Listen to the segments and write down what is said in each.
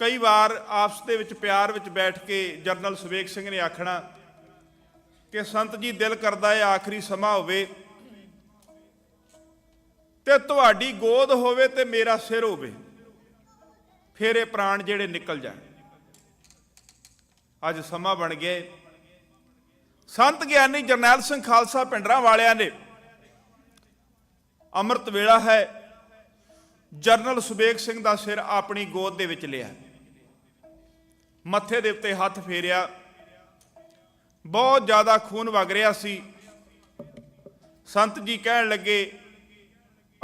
ਕਈ ਵਾਰ ਆਪਸ ਦੇ ਵਿੱਚ ਪਿਆਰ ਵਿੱਚ ਬੈਠ ਕੇ ਜਰਨਲ ਸੁਵੇਗ ਸਿੰਘ ਨੇ ਆਖਣਾ ਕਿ ਸੰਤ ਜੀ ਦਿਲ ਕਰਦਾ ਹੈ ਆਖਰੀ ਸਮਾਂ ਹੋਵੇ ਤੇ ਤੁਹਾਡੀ ਗੋਦ ਹੋਵੇ ਤੇ ਮੇਰਾ ਸਿਰ ਹੋਵੇ, ਫਿਰ ਇਹ ਪ੍ਰਾਣ ਜਿਹੜੇ ਨਿਕਲ ਜਾਣ। ਅੱਜ ਸਮਾਂ ਬਣ ਗਿਆ ਸੰਤ ਗਿਆਨੀ ਜਰਨੈਲ ਸਿੰਘ ਖਾਲਸਾ ਪਿੰਡਰਾਂ ਵਾਲਿਆਂ ਨੇ ਅੰਮ੍ਰਿਤ ਵੇਲਾ ਹੈ, ਜਰਨਲ ਸੁਬੇਗ ਸਿੰਘ ਦਾ ਸਿਰ ਆਪਣੀ ਗੋਦ ਦੇ ਵਿੱਚ ਲਿਆ। ਮੱਥੇ ਦੇ ਉੱਤੇ ਹੱਥ ਫੇਰਿਆ। ਬਹੁਤ ਜ਼ਿਆਦਾ ਖੂਨ ਵਗ ਰਿਹਾ ਸੀ। ਸੰਤ ਜੀ ਕਹਿਣ ਲੱਗੇ,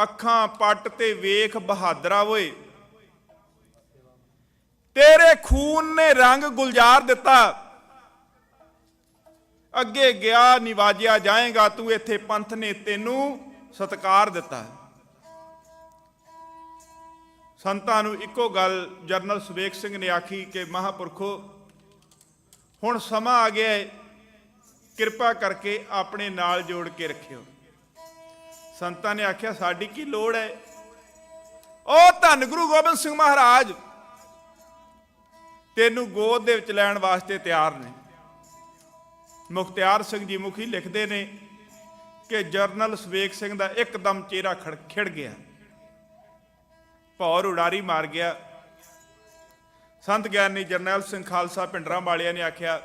ਅੱਖਾਂ ਪੱਟ ਤੇ ਵੇਖ ਬਹਾਦਰਾ ਓਏ। ਤੇਰੇ ਖੂਨ ਨੇ ਰੰਗ ਗੁਲਜ਼ਾਰ ਦਿੱਤਾ। ਅੱਗੇ ਗਿਆ, ਨਿਵਾਜਿਆ ਜਾਏਗਾ, ਤੂੰ ਇੱਥੇ ਪੰਥ ਨੇ ਤੈਨੂੰ ਸਤਕਾਰ ਦਿੱਤਾ। ਸੰਤਾਂ ਨੂੰ ਇੱਕੋ ਗੱਲ ਜਰਨਲ ਸੁਵੇਕ ਸਿੰਘ ਨੇ ਆਖੀ ਕਿ ਮਹਾਪੁਰਖੋ, ਹੁਣ ਸਮਾਂ ਆ ਗਿਆ ਹੈ ਕਿਰਪਾ ਕਰਕੇ ਆਪਣੇ ਨਾਲ ਜੋੜ ਕੇ ਰੱਖਿਓ। ਸੰਤਾਂ ਨੇ ਆਖਿਆ, ਸਾਡੀ ਕੀ ਲੋੜ ਹੈ ਉਹ ਧੰਨ ਗੁਰੂ ਗੋਬਿੰਦ ਸਿੰਘ ਮਹਾਰਾਜ, ਤੈਨੂੰ ਗੋਦ ਦੇ ਵਿੱਚ ਲੈਣ ਵਾਸਤੇ ਤਿਆਰ ਨੇ। ਮੁਖਤਿਆਰ ਸਿੰਘ ਜੀ ਮੁਖੀ ਲਿਖਦੇ ਨੇ ਕਿ ਜਰਨਲ ਸਵੇਗ ਸਿੰਘ ਦਾ ਇੱਕਦਮ ਚਿਹਰਾ ਖੜ ਖਿੜ ਗਿਆ। ਭੌਰ ਉਡਾਰੀ ਮਾਰ ਗਿਆ। ਸੰਤ ਗਿਆਨੀ ਜਰਨੈਲ ਸਿੰਘ ਖਾਲਸਾ ਪਿੰਡਰਾਂ ਵਾਲਿਆਂ ਨੇ ਆਖਿਆ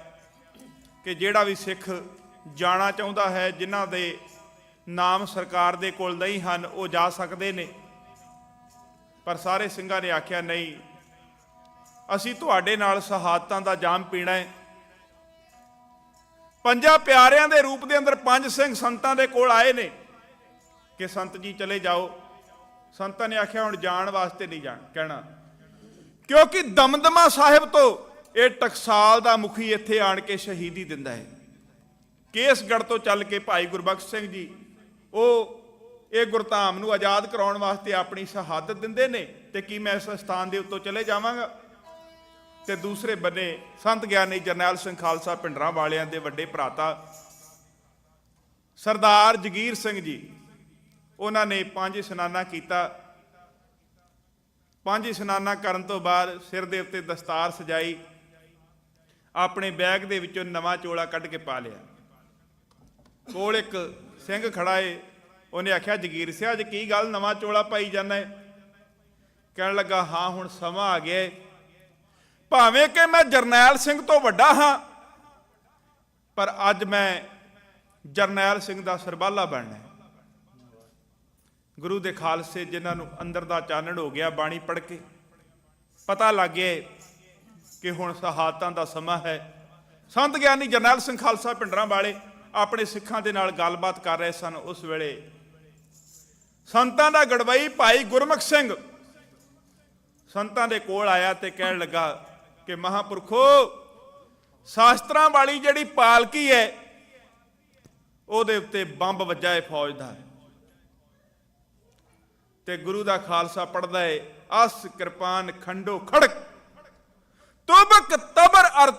ਕਿ ਜਿਹੜਾ ਵੀ ਸਿੱਖ ਜਾਣਾ ਚਾਹੁੰਦਾ ਹੈ, ਜਿਨ੍ਹਾਂ ਦੇ ਨਾਮ ਸਰਕਾਰ ਦੇ ਕੋਲ ਨਹੀਂ ਹਨ, ਉਹ ਜਾ ਸਕਦੇ ਨੇ। ਪਰ ਸਾਰੇ ਸਿੰਘਾਂ ਨੇ ਆਖਿਆ, ਨਹੀਂ, ਅਸੀਂ ਤੁਹਾਡੇ ਨਾਲ ਸ਼ਹਾਦਤਾਂ ਦਾ ਜਾਮ ਪੀਣਾ ਹੈ। ਪੰਜਾਂ ਪਿਆਰਿਆਂ ਦੇ ਰੂਪ ਦੇ ਅੰਦਰ ਪੰਜ ਸਿੰਘ ਸੰਤਾਂ ਦੇ ਕੋਲ ਆਏ ਨੇ ਕਿ ਸੰਤ ਜੀ ਚਲੇ ਜਾਓ। ਸੰਤਾਂ ਨੇ ਆਖਿਆ, ਹੁਣ ਜਾਣ ਵਾਸਤੇ ਨਹੀਂ ਜਾਣ। ਕਹਿਣਾ, ਕਿਉਂਕਿ ਦਮਦਮਾ ਸਾਹਿਬ ਤੋਂ ਇਹ ਟਕਸਾਲ ਦਾ ਮੁਖੀ ਇੱਥੇ ਆਣ ਕੇ ਸ਼ਹੀਦੀ ਦਿੰਦਾ ਹੈ। ਕੇਸਗੜ੍ਹ ਤੋਂ ਚੱਲ ਕੇ ਭਾਈ ਗੁਰਬਖਸ਼ ਸਿੰਘ ਜੀ, ਉਹ ਇਹ ਗੁਰਧਾਮ ਨੂੰ ਆਜ਼ਾਦ ਕਰਾਉਣ ਵਾਸਤੇ ਆਪਣੀ ਸ਼ਹਾਦਤ ਦਿੰਦੇ ਨੇ ਤੇ ਕੀ ਮੈਂ ਇਸ ਸਥਾਨ ਦੇ ਉੱਤੋਂ ਚਲੇ ਜਾਵਾਂਗਾ? ਤੇ ਦੂਸਰੇ ਬੰਨੇ ਸੰਤ ਗਿਆਨੀ ਜਰਨੈਲ ਸਿੰਘ ਖਾਲਸਾ ਪਿੰਡਰਾਂ ਵਾਲਿਆਂ ਦੇ ਵੱਡੇ ਭਰਾਤਾ ਸਰਦਾਰ ਜਗੀਰ ਸਿੰਘ ਜੀ ਉਹਨਾਂ ਨੇ ਪੰਜ ਇਸ਼ਨਾਨਾ ਕੀਤਾ। ਪੰਜ ਇਸ਼ਨਾਨਾ ਕਰਨ ਤੋਂ ਬਾਅਦ ਸਿਰ ਦੇ ਉੱਤੇ ਦਸਤਾਰ ਸਜਾਈ। ਆਪਣੇ ਬੈਗ ਦੇ ਵਿੱਚੋਂ ਨਵਾਂ ਚੋਲਾ ਕੱਢ ਕੇ ਪਾ ਲਿਆ। ਕੋਲ ਇੱਕ ਸਿੰਘ ਖੜਾ ਏ। ਉਹਨੇ ਆਖਿਆ, ਜਗੀਰ ਸਿਆ, ਅੱਜ ਕੀ ਗੱਲ? ਨਵਾਂ ਚੋਲਾ ਪਾਈ ਜਾਂਦਾ ਹੈ ਕਹਿਣ ਲੱਗਾ, ਹਾਂ, ਹੁਣ ਸਮਾਂ ਆ ਗਿਆ ਏ। ਭਾਵੇਂ ਕਿ ਮੈਂ ਜਰਨੈਲ ਸਿੰਘ ਤੋਂ ਵੱਡਾ ਹਾਂ, ਪਰ ਅੱਜ ਮੈਂ ਜਰਨੈਲ ਸਿੰਘ ਦਾ ਸਰਬਾਲਾ ਬਣਨਾ ਗੁਰੂ ਦੇ ਖਾਲਸੇ ਜਿਨ੍ਹਾਂ ਨੂੰ ਅੰਦਰ ਦਾ ਚਾਨਣ ਹੋ ਗਿਆ, ਬਾਣੀ ਪੜ੍ਹ ਕੇ। ਪਤਾ ਲੱਗ ਗਿਆ ਕਿ ਹੁਣ ਸ਼ਹਾਦਤਾਂ ਦਾ ਸਮਾਂ ਹੈ। ਸੰਤ ਗਿਆਨੀ ਜਰਨੈਲ ਸਿੰਘ ਖਾਲਸਾ ਪਿੰਡਰਾਂ ਵਾਲੇ ਆਪਣੇ ਸਿੱਖਾਂ ਦੇ ਨਾਲ ਗੱਲਬਾਤ ਕਰ ਰਹੇ ਸਨ ਉਸ ਵੇਲੇ। ਸੰਤਾਂ ਦਾ ਗੜਵਈ ਭਾਈ ਗੁਰਮੁਖ ਸਿੰਘ ਸੰਤਾਂ ਦੇ ਕੋਲ ਆਇਆ ਤੇ ਕਹਿਣ ਲੱਗਾ ਕਿ ਮਹਾਪੁਰਖੋ, ਸ਼ਾਸਤਰਾਂ ਵਾਲੀ ਜਿਹੜੀ ਪਾਲਕੀ ਹੈ, ਉਹਦੇ ਉੱਤੇ ਬੰਬ ਵੱਜਾ ਹੈ ਫੌਜ ਦਾ। ਤੇ ਗੁਰੂ ਦਾ ਖਾਲਸਾ ਪੜਦਾ ਏ। ਅਸ ਕਿਰਪਾਨ ਖੰਡੋ ਖੜਕ। ਤੁਬਕ ਤਬਰ ਅਰ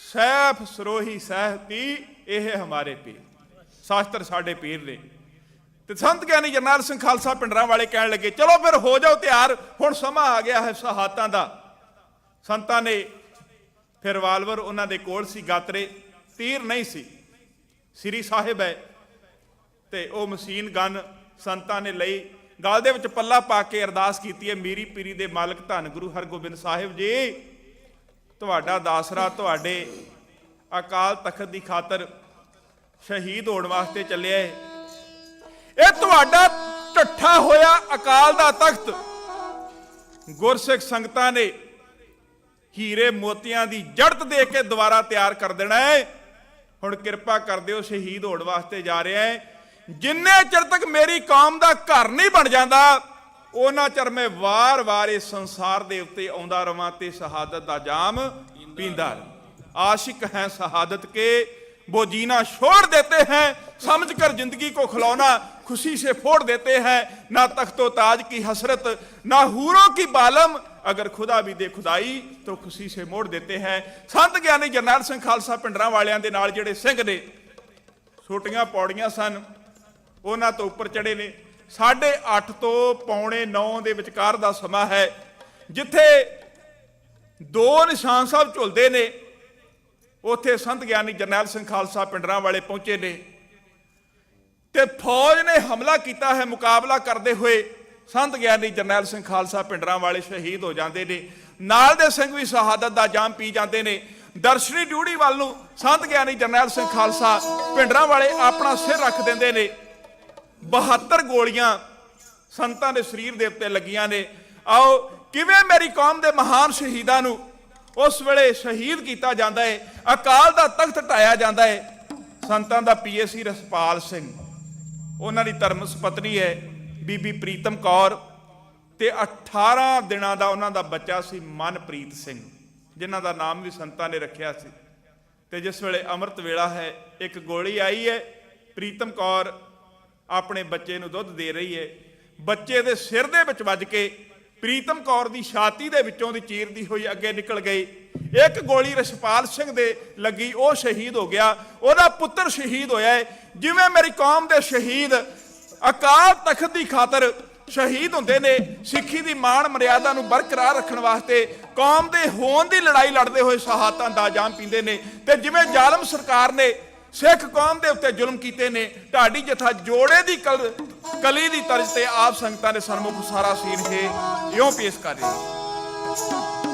ਸੈਫ ਸਰੋਹੀ ਸਹਿਤੀ ਇਹ ਹਮਾਰੇ ਪੀਰ। ਸ਼ਾਸਤਰ ਸਾਡੇ ਪੀਰ ਨੇ। ਤੇ ਸੰਤ ਗਿਆਨੀ ਜਰਨੈਲ ਸਿੰਘ ਖਾਲਸਾ ਪਿੰਡਰਾਂ ਵਾਲੇ ਕਹਿਣ ਲੱਗੇ, ਚਲੋ ਫਿਰ ਹੋ ਜਾਓ ਤਿਆਰ, ਹੁਣ ਸਮਾਂ ਆ ਗਿਆ ਹੈ ਸ਼ਹਾਦਤਾਂ ਦਾ। ਸੰਤਾਂ ਨੇ ਫਿਰ ਵਾਲਵਰ ਉਹਨਾਂ ਦੇ ਕੋਲ ਸੀ, ਗਾਤਰੇ, ਤੀਰ ਨਹੀਂ ਸੀ। ਸ੍ਰੀ ਸਾਹਿਬ ਹੈ ਤੇ ਉਹ ਮਸ਼ੀਨ ਗਨ ਸੰਤਾਂ ਨੇ ਲਈ ਗਲ ਦੇ ਵਿੱਚ ਪੱਲਾ ਪਾ ਕੇ ਅਰਦਾਸ ਕੀਤੀ ਹੈ, ਮੀਰੀ ਪੀਰੀ ਦੇ ਮਾਲਕ ਧੰਨ ਗੁਰੂ ਹਰਗੋਬਿੰਦ ਸਾਹਿਬ ਜੀ, ਤੁਹਾਡਾ ਦਾਸਰਾ ਤੁਹਾਡੇ ਅਕਾਲ ਤਖਤ ਦੀ ਖਾਤਰ ਸ਼ਹੀਦ ਹੋਣ ਵਾਸਤੇ ਚੱਲਿਆ ਹੈ ਇਹ ਤੁਹਾਡਾ ਢੱਠਾ ਹੋਇਆ ਅਕਾਲ ਦਾ ਤਖਤ ਗੁਰਸਿੱਖ ਸੰਗਤਾਂ ਨੇ ਹੀਰੇ ਮੋਤੀਆਂ ਦੀ ਜੜਤ ਦੇ ਕੇ ਦੁਬਾਰਾ ਤਿਆਰ ਕਰ ਦੇਣਾ ਹੈ ਹੁਣ ਕਿਰਪਾ ਕਰ ਦਿਓ, ਸ਼ਹੀਦ ਹੋਣ ਵਾਸਤੇ ਜਾ ਰਿਹਾ ਹੈ ਜਿੰਨੇ ਚਿਰ ਤੱਕ ਮੇਰੀ ਕੌਮ ਦਾ ਘਰ ਨਹੀਂ ਬਣ ਜਾਂਦਾ ਉਹਨਾਂ ਚਿਰ ਮੈਂ ਵਾਰ-ਵਾਰ ਇਸ ਸੰਸਾਰ ਦੇ ਉੱਤੇ ਆਉਂਦਾ ਰਵਾਂ ਤੇ ਸ਼ਹਾਦਤ ਦਾ ਜਾਮ ਪੀਂਦਾ ਰਵਾਂ। आशिक हैं शहादत के वो जीना छोड़ देते हैं समझ कर जिंदगी को खिलौना खुशी से फोड़ देते हैं ना तख्तो ताज की हसरत ना हूरों की बालम अगर खुदा भी दे खुदाई तो खुशी से मोड़ देते हैं ਸੰਤ ਗਿਆਨੀ ਜਰਨੈਲ ਸਿੰਘ ਖਾਲਸਾ ਪਿੰਡਰਾਂ ਵਾਲਿਆਂ ਦੇ ਨਾਲ ਜਿਹੜੇ ਸਿੰਘ ਨੇ ਛੋਟੀਆਂ ਪੌੜੀਆਂ ਸਨ ਉਹਨਾਂ ਤੋਂ ਉੱਪਰ ਚੜੇ ਨੇ। 8:30 ਤੋਂ ਪੌਣੇ 9 ਦੇ ਵਿਚਕਾਰ ਦਾ ਸਮਾਂ ਹੈ, ਜਿੱਥੇ ਦੋ ਨਿਸ਼ਾਨ ਸਾਹਿਬ ਝੁਲਦੇ ਨੇ। ਉੱਥੇ ਸੰਤ ਗਿਆਨੀ ਜਰਨੈਲ ਸਿੰਘ ਖਾਲਸਾ ਪਿੰਡਰਾਂ ਵਾਲੇ ਪਹੁੰਚੇ ਨੇ। ਤੇ ਫੌਜ ਨੇ ਹਮਲਾ ਕੀਤਾ ਹੈ ਮੁਕਾਬਲਾ ਕਰਦੇ ਹੋਏ ਸੰਤ ਗਿਆਨੀ ਜਰਨੈਲ ਸਿੰਘ ਖਾਲਸਾ ਪਿੰਡਰਾਂ ਵਾਲੇ ਸ਼ਹੀਦ ਹੋ ਜਾਂਦੇ ਨੇ। ਨਾਲ ਦੇ ਸਿੰਘ ਵੀ ਸ਼ਹਾਦਤ ਦਾ ਜਾਮ ਪੀ ਜਾਂਦੇ ਨੇ। ਦਰਸ਼ਨੀ ਡਿਊਟੀ ਵੱਲ ਨੂੰ ਸੰਤ ਗਿਆਨੀ ਜਰਨੈਲ ਸਿੰਘ ਖਾਲਸਾ ਪਿੰਡਰਾਂ ਵਾਲੇ ਆਪਣਾ ਸਿਰ ਰੱਖ ਦਿੰਦੇ ਨੇ। 72 ਗੋਲੀਆਂ ਸੰਤਾਂ ਦੇ ਸਰੀਰ ਦੇ ਉੱਤੇ ਲੱਗੀਆਂ ਨੇ। ਆਓ, ਕਿਵੇਂ ਮੇਰੀ ਕੌਮ ਦੇ ਮਹਾਨ ਸ਼ਹੀਦਾਂ ਨੂੰ ਉਸ ਵੇਲੇ ਸ਼ਹੀਦ ਕੀਤਾ ਜਾਂਦਾ ਹੈ ਅਕਾਲ ਦਾ ਤਖਤ ਢਾਇਆ ਜਾਂਦਾ ਹੈ ਸੰਤਾਂ ਦਾ ਪੀਏਸੀ ਰਸਪਾਲ ਸਿੰਘ, ਉਹਨਾਂ ਦੀ ਧਰਮ ਸੁਪਤਨੀ ਹੈ ਬੀਬੀ ਪ੍ਰੀਤਮ ਕੌਰ ਤੇ 18 ਦਿਨਾਂ ਦਾ ਉਹਨਾਂ ਦਾ ਬੱਚਾ ਸੀ ਮਨਪ੍ਰੀਤ ਸਿੰਘ, ਜਿਨ੍ਹਾਂ ਦਾ ਨਾਮ ਵੀ ਸੰਤਾਂ ਨੇ ਰੱਖਿਆ ਸੀ। ਤੇ ਜਿਸ ਵੇਲੇ ਅੰਮ੍ਰਿਤ ਵੇਲਾ ਹੈ, ਇੱਕ ਗੋਲੀ ਆਈ ਹੈ ਪ੍ਰੀਤਮ ਕੌਰ ਆਪਣੇ ਬੱਚੇ ਨੂੰ ਦੁੱਧ ਦੇ ਰਹੀ ਹੈ ਬੱਚੇ ਦੇ ਸਿਰ ਦੇ ਵਿੱਚ ਵੱਜ ਕੇ ਪ੍ਰੀਤਮ ਕੌਰ ਦੀ ਛਾਤੀ ਦੇ ਵਿੱਚੋਂ ਦੀ ਚੀਰਦੀ ਹੋਈ ਅੱਗੇ ਨਿਕਲ ਗਈ। ਇੱਕ ਗੋਲੀ ਰਸ਼ਪਾਲ ਸਿੰਘ ਦੇ ਲੱਗੀ, ਉਹ ਸ਼ਹੀਦ ਹੋ ਗਿਆ। ਉਹਦਾ ਪੁੱਤਰ ਸ਼ਹੀਦ ਹੋਇਆ ਹੈ ਜਿਵੇਂ ਮੇਰੀ ਕੌਮ ਦੇ ਸ਼ਹੀਦ ਅਕਾਲ ਤਖਤ ਦੀ ਖਾਤਰ ਸ਼ਹੀਦ ਹੁੰਦੇ ਨੇ, ਸਿੱਖੀ ਦੀ ਮਾਣ ਮਰਿਆਦਾ ਨੂੰ ਬਰਕਰਾਰ ਰੱਖਣ ਵਾਸਤੇ ਕੌਮ ਦੇ ਹੋਣ ਦੀ ਲੜਾਈ ਲੜਦੇ ਹੋਏ ਸ਼ਹਾਦਤਾਂ ਦਾ ਜਾਮ ਪੀਂਦੇ ਨੇ। ਤੇ ਜਿਵੇਂ ਜ਼ਾਲਮ ਸਰਕਾਰ ਨੇ ਸਿੱਖ ਕੌਮ ਦੇ ਉੱਤੇ ਜ਼ੁਲਮ ਕੀਤੇ ਨੇ, ਢਾਡੀ ਜਥਾ ਜੋੜੇ ਦੀ ਕਲ- ਕਲੀ ਦੀ ਤਰਜ਼ ਤੇ ਆਪ ਸੰਗਤਾਂ ਦੇ ਸਨਮੁਖ ਸਾਰਾ ਸੀਨ ਹੈ ਇਉਂ ਪੇਸ਼ ਕਰ ਰਹੇ